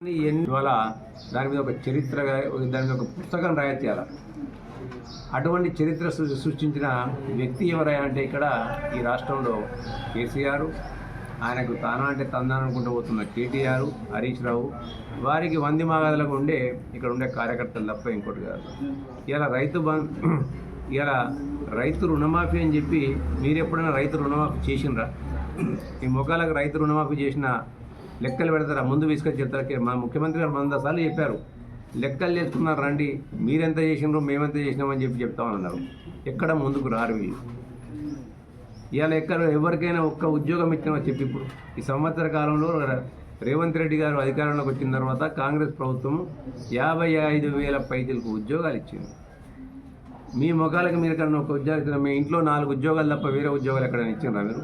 ఇవాళ దాని మీద ఒక చరిత్ర దాని మీద ఒక పుస్తకం రాయతీయాల అటువంటి చరిత్ర సృ- సృష్టించిన వ్యక్తి ఎవరైనా అంటే ఇక్కడ ఈ రాష్ట్రంలో కేసీఆర్ ఆయనకు తానా అంటే తందాననుకుంటూ పోతున్న కేటీఆర్ హరీష్ రావు వారికి వంది మాగాదులకు ఉండే ఇక్కడ ఉండే కార్యకర్తలు తప్ప ఇంకోటి కాదు. ఇలా రైతు బం ఇలా రైతు రుణమాఫీ అని చెప్పి మీరు ఎప్పుడైనా రైతు రుణమాఫీ చేసినరా ఈ మొక్కలకు రైతు రుణమాఫీ చేసిన లెక్కలు పెడతారా? ముందు తీసుకొచ్చి చెప్తారు? మా ముఖ్యమంత్రి గారు వంద సార్లు చెప్పారు. లెక్కలు చేసుకున్నారు రండి. మీరెంత చేసినారో మేమెంత చేసినామని చెప్పి చెప్తామన్నారు ఎక్కడ ముందుకు రారు వీళ్ళు. ఇవాళ ఎక్కడ ఎవరికైనా ఒక్క ఉద్యోగం ఇచ్చినామని చెప్పి ఇప్పుడు ఈ సంవత్సర కాలంలో రేవంత్ రెడ్డి గారు అధికారంలోకి వచ్చిన తర్వాత కాంగ్రెస్ ప్రభుత్వం యాభై ఐదు వేల పైదలకు ఉద్యోగాలు ఇచ్చింది. మీ ముఖాలకు మీరు కన్నా ఒక ఉద్యోగం మీ ఇంట్లో నాలుగు ఉద్యోగాలు తప్ప వేరే ఉద్యోగాలు ఎక్కడైనా ఇచ్చిండ్రా మీరు?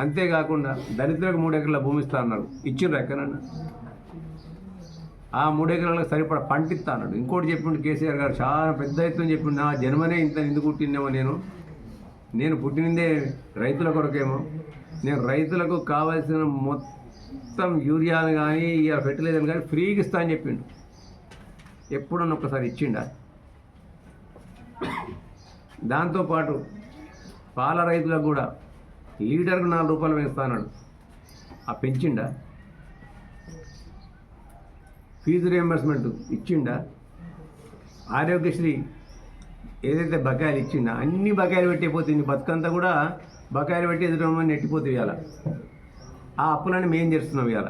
అంతేకాకుండా దరిద్రులకు మూడు ఎకరాల భూమి ఇస్తా అన్నాడు. ఇచ్చిండ్రు ఎక్కడన్నా? ఆ మూడు ఎకరాలకు సరిపడా పంట ఇస్తా అన్నాడు. ఇంకోటి చెప్పిండు కేసీఆర్ గారు చాలా పెద్ద ఎత్తున చెప్పిండు నా జన్మనే ఇంత ఎందుకు పుట్టినేమో నేను. నేను పుట్టినదే రైతుల కొరకేమో. నేను రైతులకు కావాల్సిన మొత్తం యూరియాను కానీ ఇక ఫెర్టిలైజర్ కానీ ఫ్రీగా ఇస్తా అని చెప్పిండు. ఎప్పుడన్నా ఒకసారి ఇచ్చిండా? దాంతోపాటు పాల రైతులకు కూడా లీటర్కు నాలుగు రూపాయలు పెంచుతాన్నాడు ఆ పెంచిండా? ఫీజు రియంబర్స్మెంట్ ఇచ్చిండా? ఆరోగ్యశ్రీ ఏదైతే బకాయిలు ఇచ్చిండా? అన్ని బకాయిలు పెట్టిపోతుంది బతుకంతా కూడా బకాయిలు పెట్టి ఎదురమ్మని నెట్టిపోతుంది ఇవాళ ఆ అప్పులన్నీ మేం చేస్తున్నాం ఇవాళ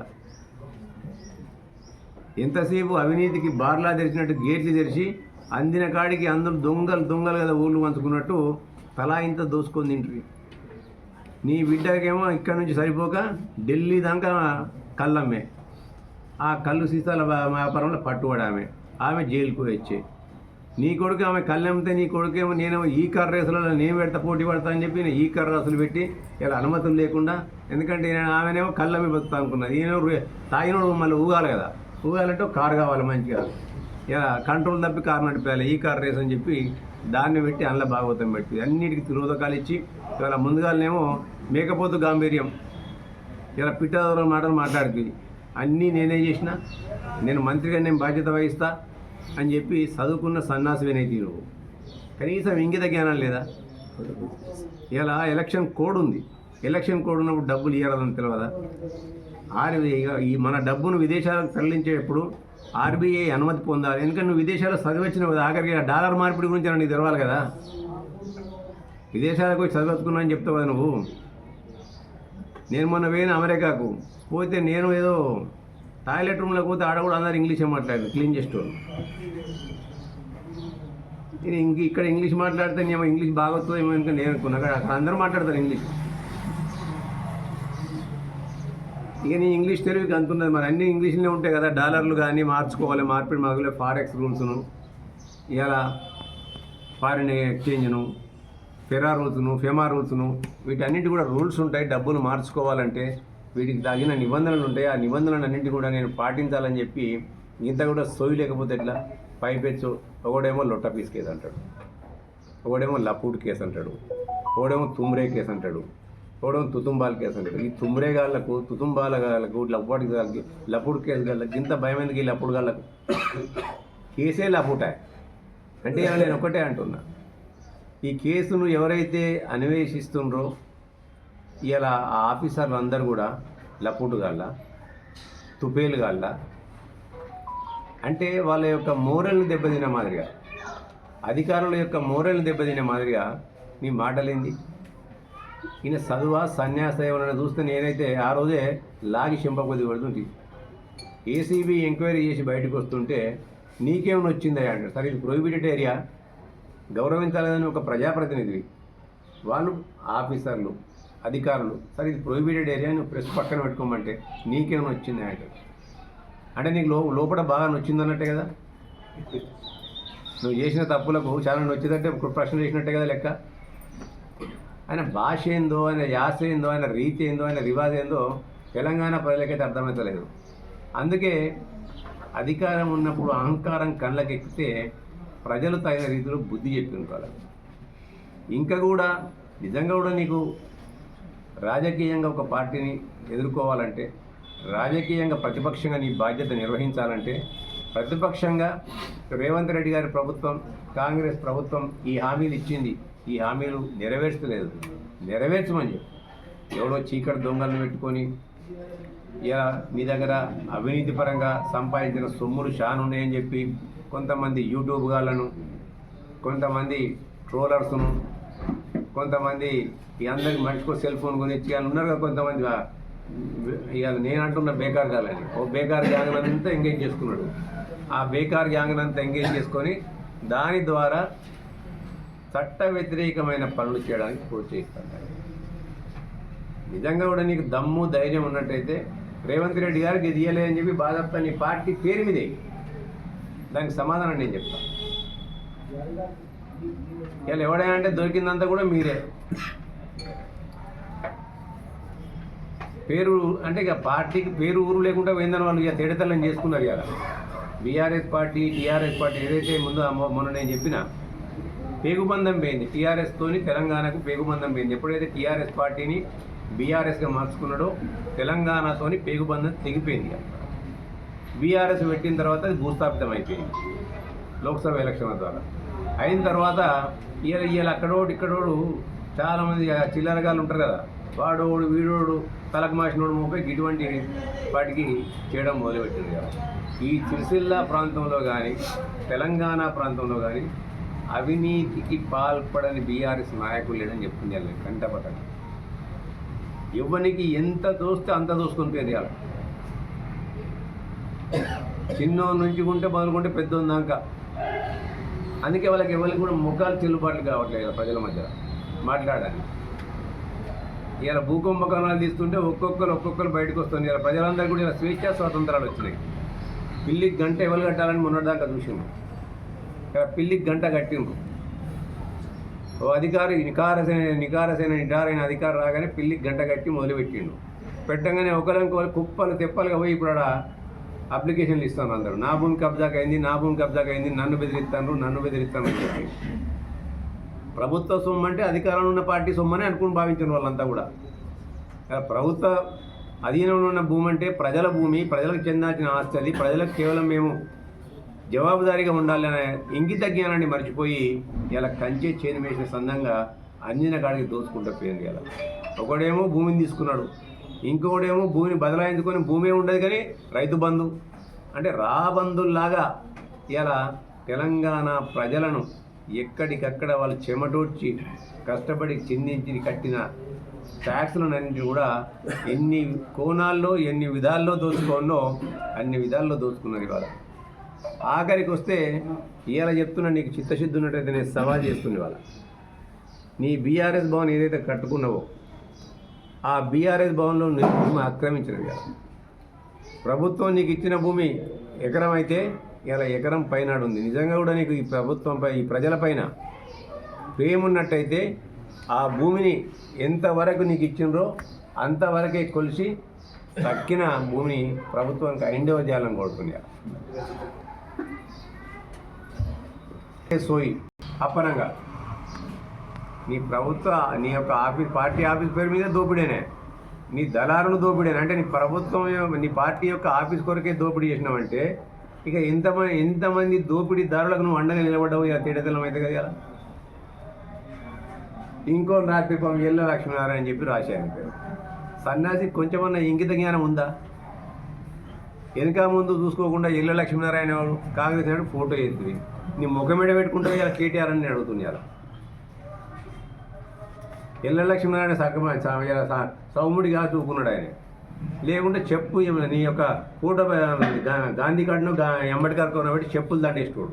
ఎంతసేపు అవినీతికి బార్లా తెరిచినట్టు గేట్లు తెరిచి అందిన కాడికి అందరూ దొంగలు దొంగలు కదా ఊళ్ళు పంచుకున్నట్టు తలా ఇంత దోసుకొని తింటుంది నీ బిడ్డకేమో ఇక్కడ నుంచి సరిపోక ఢిల్లీ దాకా కళ్ళమ్మే. ఆ కళ్ళు సీసాల వ్యాపారంలో పట్టుబడి ఆమె. ఆమె జైలుకు వచ్చే. నీ కొడుకు ఆమె కళ్ళెమ్మితే నీ కొడుకేమో నేనేమో ఈ కార్ రేసులలో నేను పెడతా పోటీ పడతా అని చెప్పి నేను ఈ కార్ రాసులు పెట్టి ఇలా అనుమతులు లేకుండా ఎందుకంటే నేను ఆమెనేమో కళ్ళమ్మి బతుకుతా అనుకున్నది. ఈయన తాగినోడు మళ్ళీ ఊగాలి కదా. ఊగాలంటే కారు కావాలి మంచిగా. ఇలా కంట్రోల్ తప్పి కారు నడిపేయాలి ఈ కార్ రేస్ అని చెప్పి దాన్ని పెట్టి అందులో భాగవతం పెట్టి అన్నిటికీ తిరోధకాలు ఇచ్చి ఇవాళ ముందుగాలనేమో మేకపోతు గాంభీర్యం. ఇలా పిట్టదొర మాటలు మాట్లాడుతుంది అన్నీ నేనే చేసిన నేను మంత్రిగా నేను బాధ్యత వహిస్తా అని చెప్పి చదువుకున్న సన్నాసి వినైతే నువ్వు కనీసం ఇంగిత జ్ఞానం లేదా? ఇలా ఎలక్షన్ కోడ్ ఉంది. ఎలక్షన్ కోడ్ ఉన్నప్పుడు డబ్బులు ఇవ్వాలని తెలియదా ఆర్బీఐ ఈ మన డబ్బును విదేశాలకు తరలించేటప్పుడు ఆర్బీఐ అనుమతి పొందాలి. ఎందుకంటే నువ్వు విదేశాల్లో చదివచ్చిన ఆఖరికి డాలర్ మార్పిడి గురించి నీకు తెలవాలి కదా? విదేశాలకు పోయి అని చెప్తావు కదా నువ్వు. నేను మొన్న పోయిన అమెరికాకు. పోతే నేను ఏదో టాయిలెట్ రూమ్లో పోతే ఆడ కూడా అందరు ఇంగ్లీషే మాట్లాడారు క్లీన్ చేసేవాళ్ళు నేను ఇంక ఇక్కడ ఇంగ్లీష్ మాట్లాడితే నేను ఇంగ్లీష్ బాగా ఏమో ఇంకా నేను అనుకున్నా అక్కడ అక్కడ అందరూ మాట్లాడతారు ఇంగ్లీష్. ఇక నీ ఇంగ్లీష్ తెలివికి అంతున్నది మరి అన్ని ఇంగ్లీష్లోనే ఉంటాయి కదా డాలర్లు కానీ మార్చుకోవాలి మార్పిడి మాకులే ఫారెక్స్ రూల్స్ను. ఇలా ఫారిన్ ఎక్స్చేంజ్ను ఫెరా రూల్స్ను ఫెమా రూల్స్ను వీటన్నిటి కూడా రూల్స్ ఉంటాయి. డబ్బులు మార్చుకోవాలంటే వీటికి తగిన నిబంధనలు ఉంటాయి. ఆ నిబంధనలు అన్నింటి కూడా నేను పాటించాలని చెప్పి ఇంత కూడా సోయి లేకపోతే ఎట్లా? పైపెచ్చు ఒకడేమో లొట్ట పీస్ కేసు అంటాడు. ఒకడేమో లపూట్ కేసు అంటాడు. ఒకడేమో తుమ్రే కేసు అంటాడు. ఒకడేమో తుతుంబాల కేసు అంటాడు. ఈ తుమ్రే గాళ్ళకు తుతుంబాల గాళ్ళకు లప్పటి గాళ్ళకి లపూడ్ కేసు గాళ్ళకి ఇంత భయం ఎందుకు ఈ లపుడు గాళ్ళకు? కేసే లపుటాయి అంటే నేను ఒకటే అంటున్నా. ఈ కేసును ఎవరైతే అన్వేషిస్తుండ్రో ఇలా ఆ ఆఫీసర్లు అందరు కూడా లపుటుగాళ్ళ తుపేలుగాళ్ళ అంటే వాళ్ళ యొక్క మోరల్ని దెబ్బతిన మాదిరిగా అధికారుల యొక్క మోరల్ని దెబ్బతిన మాదిరిగా నీ మాటలేంది? ఈయన చదువా సన్యాస ఏమైనా చూస్తే నేనైతే ఆ రోజే లాగి చింపకొద్ది పడుతుంది ఏసీబీ ఎంక్వైరీ చేసి బయటకు వస్తుంటే నీకేమైనా వచ్చిందా అంటారు సరే ఇది ప్రొహిబిటెడ్ ఏరియా గౌరవించాలని ఒక ప్రజాప్రతినిధి వాళ్ళు ఆఫీసర్లు అధికారులు సరే ఇది ప్రొహిబిటెడ్ ఏరియా నువ్వు ప్రెస్ పక్కన పెట్టుకోమంటే నీకేమైనా వచ్చింది అంటారు అంటే నీకు లో లోపల బాగా నొచ్చిందన్నట్టే కదా? నువ్వు చేసిన తప్పులకు చాలా నొచ్చిందంటే ఇప్పుడు ప్రశ్న చేసినట్టే కదా లెక్క? ఆయన భాష ఏందో ఆయన యాస ఏందో ఆయన రీతి ఏందో ఆయన రివాజ్ ఏందో తెలంగాణ ప్రజలకైతే అర్థమవుతలేదు అందుకే అధికారం ఉన్నప్పుడు అహంకారం కళ్ళకెక్కితే ప్రజలు తగిన రీతిలో బుద్ధి చెప్పింది ఇంకా కూడా నిజంగా కూడా నీకు రాజకీయంగా ఒక పార్టీని ఎదుర్కోవాలంటే రాజకీయంగా ప్రతిపక్షంగా నీ బాధ్యత నిర్వహించాలంటే ప్రతిపక్షంగా రేవంత్ రెడ్డి గారి ప్రభుత్వం కాంగ్రెస్ ప్రభుత్వం ఈ హామీలు ఇచ్చింది. ఈ హామీలు నెరవేర్చలేదు. నెరవేర్చమని చెప్పి. ఎవడో చీకటి దొంగలను పెట్టుకొని ఇలా మీ దగ్గర అవినీతి పరంగా సంపాదించిన సొమ్ములు చాలా ఉన్నాయని చెప్పి కొంతమంది యూట్యూబ్ గాళ్ళను కొంతమంది ట్రోలర్స్ను కొంతమంది ఈ అందరికి మనిషికో సెల్ ఫోన్ కొనిచ్చి వాళ్ళు ఉన్నారు కదా కొంతమంది. ఇవాళ నేను అంటున్న బేకార్ గాలని ఓ బేకార్ గ్యాంగ్ అంతా ఎంగేజ్ చేసుకున్నాడు. ఆ బేకార్ గ్యాంగ్ అంతా ఎంగేజ్ చేసుకొని దాని ద్వారా చట్ట వ్యతిరేకమైన పనులు చేయడానికి ప్రోత్సహిస్తాను నిజంగా కూడా నీకు దమ్ము ధైర్యం ఉన్నట్టయితే రేవంత్ రెడ్డి గారికి ఇది ఇయ్యలేదని చెప్పి బాధపడతా పార్టీ పేరు మీదే. దానికి సమాధానం నేను చెప్తాను ఇవాళ ఎవడైనా అంటే దొరికిందంతా కూడా మీరే. పేరు అంటే ఇక పార్టీకి పేరు ఊరు లేకుండా పోయిందని వాళ్ళు ఇక తేడతలను చేసుకున్నారు ఇక బీఆర్ఎస్ పార్టీ టీఆర్ఎస్ పార్టీ ఏదైతే ముందు మొన్న నేను చెప్పిన పేగుబంధం పోయింది. టీఆర్ఎస్తోని తెలంగాణకు పేగుబంధం పోయింది. ఎప్పుడైతే టీఆర్ఎస్ పార్టీని బీఆర్ఎస్గా మార్చుకున్నాడో తెలంగాణతోని పేగుబంధం తెగిపోయింది ఇక. బీఆర్ఎస్ పెట్టిన తర్వాత అది భూస్థాపితం అయిపోయింది. లోక్సభ ఎలక్షన్ల ద్వారా. అయిన తర్వాత ఇవాళ ఇవాళ అక్కడోడు ఇక్కడోడు చాలామంది చిల్లరగాలు చిల్లరగాళ్ళు ఉంటారు కదా. వాడోడు వీడోడు తలకు మాసినోడు ముప్పైకి ఇటువంటి వాటికి చేయడం మొదలుపెట్టింది కదా. ఈ సిరిసిల్ల ప్రాంతంలో కానీ తెలంగాణ ప్రాంతంలో కానీ అవినీతికి పాల్పడని బీఆర్ఎస్ నాయకులు లేడని చెప్తుంది వాళ్ళని కంటపట్టండి ఇవ్వనికి ఎంత దోస్తే అంత దోసుకొని పోయింది చిన్న నుంచి ఉంటే మొదలుకుంటే పెద్ద దాకా. అందుకే వాళ్ళకి ఎవరికి కూడా ముఖాలు చెల్లుబాట్లు కావట్లేదు ప్రజల మధ్య మాట్లాడాలి ఇలా భూకంపకణాలు తీస్తుంటే ఒక్కొక్కరు ఒక్కొక్కరు బయటకు వస్తుంది ఇలా ప్రజలందరూ కూడా ఇలా స్వేచ్ఛా స్వాతంత్రాలు వచ్చినాయి. పిల్లికి గంట ఎవరు కట్టాలని మొన్నటిదాకా చూసిండు ఇక్కడ పిల్లికి గంట కట్టిండ్రు. ఓ అధికారి నికారసైన నికారసైన నిటారైన అధికారి రాగానే పిల్లికి గంట కట్టి మొదలుపెట్టిండు పెట్టగానే ఒకరికి కుప్పలు తెప్పలుగా పోయి ఇప్పుడు ఆడ అప్లికేషన్లు ఇస్తాను అందరూ. నా భూమి కబ్జాకి అయింది నా భూమి కబ్జాకి అయింది నన్ను బెదిరిస్తాను నన్ను బెదిరిస్తాను అని చెప్పి. ప్రభుత్వ సొమ్ము అంటే అధికారంలో ఉన్న పార్టీ సొమ్మని అనుకుని భావించిన వాళ్ళంతా కూడా. ప్రభుత్వ అధీనంలో ఉన్న భూమి అంటే ప్రజల భూమి ప్రజలకు చెందాల్సిన ఆస్తి అది ప్రజలకు కేవలం మేము జవాబుదారీగా ఉండాలి అనే ఇంగిత జ్ఞానాన్ని మర్చిపోయి ఇలా కంచె చేను వేసిన సందంగా అందిన కాడికి దోచుకుంటూ పోయింది ఇలా. ఒకడేమో భూమిని తీసుకున్నాడు. ఇంకోటేమో భూమిని బదలాయించుకొని భూమి ఉండదు కానీ రైతు బంధు. అంటే రాబంధుల్లాగా ఇలా తెలంగాణ ప్రజలను ఎక్కడికక్కడ వాళ్ళు చెమటోడ్చి కష్టపడి చిందించి కట్టిన ట్యాక్స్లన్నింటినీ కూడా ఎన్ని కోణాల్లో ఎన్ని విధాల్లో దోచుకోనో అన్ని విధాల్లో దోచుకున్నారు ఇవాళ. ఆఖరికి వస్తే ఇవాళ చెప్తున్నా నీకు చిత్తశుద్ధి ఉన్నట్టయితే నేను సవాల్ చేస్తుంది ఇవాళ. నీ బీఆర్ఎస్ భవన్ ఏదైతే కట్టుకున్నావో ఆ బీఆర్ఎస్ భవన్లో భూమి ఆక్రమించినది కదా. ప్రభుత్వం నీకు ఇచ్చిన భూమి ఎకరం అయితే ఇలా ఎకరం పైన ఉంది. నిజంగా కూడా నీకు ఈ ప్రభుత్వంపై ఈ ప్రజలపైన పైన ప్రేమున్నట్టయితే ఆ భూమిని ఎంతవరకు నీకు ఇచ్చిండ్రో అంతవరకే కొలిసి తక్కిన భూమిని ప్రభుత్వానికి ఐండవ చేయాలని కోరుతుంది సోయి? అప్పనంగా నీ ప్రభుత్వ నీ యొక్క ఆఫీస్ పార్టీ ఆఫీస్ పేరు మీద దోపిడేనే. నీ దళారును దోపిడేనే. అంటే నీ ప్రభుత్వం నీ పార్టీ యొక్క ఆఫీస్ కొరకే దోపిడీ చేసినావంటే ఇక ఎంతమంది ఎంతమంది దోపిడీదారులకు నువ్వు అండగా నిలబడ్డావు? ఇక తేడతలం అయితే కదా ఇలా. ఇంకో రాత్రి పాపం ఎల్ల లక్ష్మీనారాయణ అని చెప్పి రాశాను పేరు. సన్యాసి కొంచెమన్నా ఇంగిత జ్ఞానం ఉందా? వెనక ముందు చూసుకోకుండా ఎల్ల లక్ష్మీనారాయణ వాడు కాంగ్రెస్ ఫోటో ఎత్తుంది నీ ముఖం మీద పెట్టుకుంటే ఇలా కేటీఆర్ అని నేను అడుగుతుంది ఇలా ఇళ్ళ లక్ష్మీనారాయణ సగమ స- సౌముడిగా చూపుకున్నాడు ఆయన. లేకుంటే చెప్పు నీ యొక్క కూట గాంధీ కార్డును గా అంబేద్కర్ చెప్పులు దండేసుకోడు.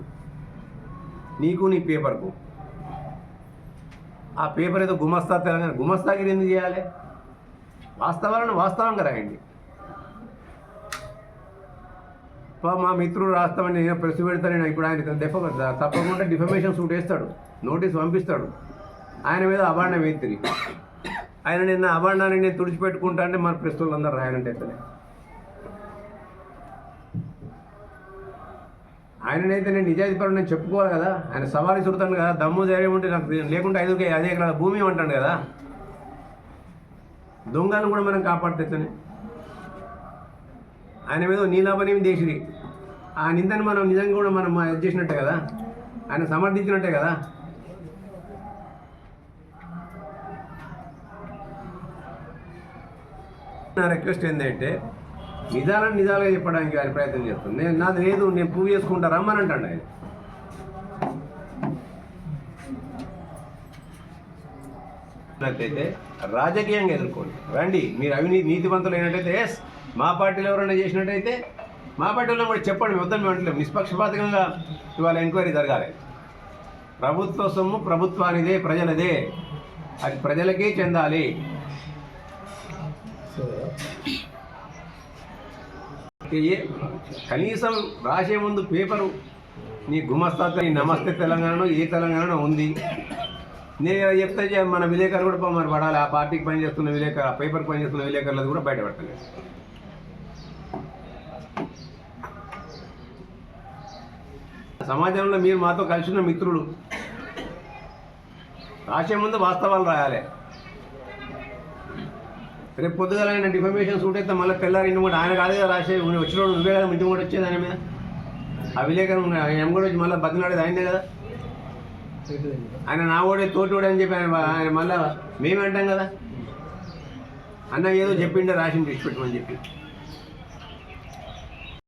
నీకు నీ పేపర్కు. ఆ పేపర్ ఏదో గుమస్తా తెలంగాణ గుమస్తాగిరి ఎందుకు చేయాలి? వాస్తవాలను వాస్తవంగా రాయండి. మా మిత్రుడు రాస్తామని నేను ప్రెస్ పెడతాను ఇప్పుడు ఆయన తప్పకుండా డిఫమేషన్ సూట్ వేస్తాడు. నోటీస్ పంపిస్తాడు. ఆయన మీద అభాండం తిరిగి ఆయన నిన్న అభాండాన్ని నేను తుడిచిపెట్టుకుంటా అంటే మన ప్రెస్ వాళ్ళందరూ రాయాలంటే ఎత్తలే. ఆయననైతే నేను నిజాయితీపరం నేను చెప్పుకోవాలి కదా. ఆయన సవాలు చుడతాను కదా. దమ్ము ధైర్యం ఉంటే నాకు లేకుంటే ఐదుకే అదే కదా భూమి అంటాడు కదా. దొంగలను కూడా మనం కాపాడుతానే. ఆయన మీద నీలాభనేమి దేశిరి ఆ నిందని మనం నిజంగా కూడా మనం ఇది చేసినట్టే కదా. ఆయన సమర్థించినట్టే కదా. నా రిక్వెస్ట్ ఏంటంటే నిజాలను నిజాలుగా చెప్పడానికి వారి ప్రయత్నం చేస్తుంది. నేను నాది లేదు నేను ప్రూవ్ చేసుకుంటా రమ్మని అంటాడు ఆయన. అయితే రాజకీయంగా ఎదుర్కోండి. రండి మీరు అవినీతి నీతివంతులు అయినట్టయితే ఎస్ మా పార్టీలో ఎవరైనా చేసినట్టయితే మా పార్టీలో కూడా చెప్పండి వద్దని మేము అంటలేము నిష్పక్షపాతంగా ఇవాళ ఎంక్వైరీ జరగాలి. ప్రభుత్వ సొమ్ము ప్రభుత్వానిదే ప్రజలదే. అది ప్రజలకే చెందాలి. కనీసం రాసే ముందు పేపరు నీ గుమస్తా నీ నమస్తే తెలంగాణలో ఏ తెలంగాణలో ఉంది? నేను చెప్తే మన విలేకరు కూడా మరి పడాలి. ఆ పార్టీకి పనిచేస్తున్న విలేకరు ఆ పేపర్కి పనిచేస్తున్న విలేకరులది కూడా బయటపడతలేదు. సమాజంలో మీరు మాతో కలిసిన మిత్రుడు మిత్రులు రాసే ముందు వాస్తవాలు రాయాలి. రేపు పొద్దుగాల ఆయన డిఫర్మేషన్ సూట్ అయితే మళ్ళీ పిల్లలు ఇంటి కూడా ఆయన కాదు కదా రాసే వచ్చినోడు నువ్వే కదా ఇంటి కూడా వచ్చేది ఆయన మీద. ఆ విలేకరు ఆయన కూడా వచ్చి మళ్ళీ బతినాడేది ఆయనే కదా. ఆయన నా ఓడే తోటోడే అని చెప్పి ఆయన ఆయన మళ్ళీ మేమే అంటాం కదా. అన్న ఏదో చెప్పిండే రాసింది పెట్టమని చెప్పి.